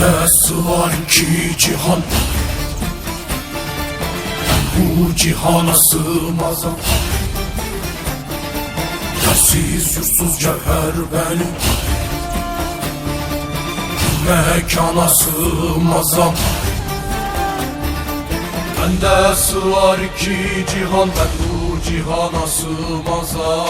Nasıl var ki cihan. Bu cihana sığmazam Yersiz yursuz cevher benim. Mekana sığmazam Bende sığar ki cihan Ben bu cihana sığmazam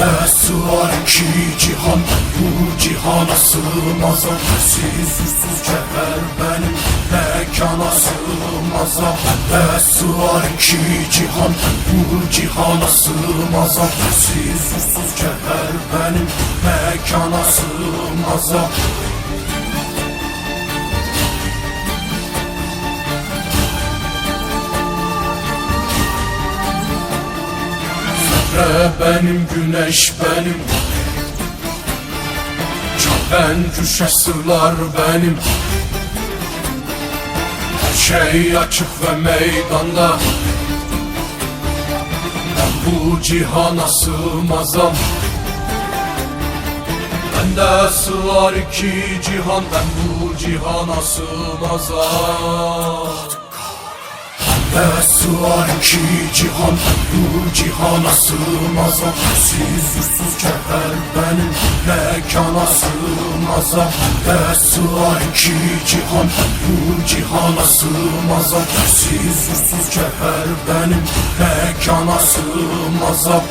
Nesi var ki cihan bu cihana sığmazam Siz yüzsüz cevher benim mekana sığmazam Nesi var ki cihan bu cihana sığmazam Siz yüzsüz cevher benim mekana sığmazam Zerre benim güneş benim Çapen düşe sırlar benim Her şey açık ve meydanda Ben bu cihana sığmazam Bende sığar ki cihan Ben bu cihana sığmazam Nesi var ki cihan bu cihana sığmazam Siz yursuz cevher benim mekana sığmazam Nesi var ki cihan bu cihana sığmazam Siz yursuz cevher benim mekana sığmazam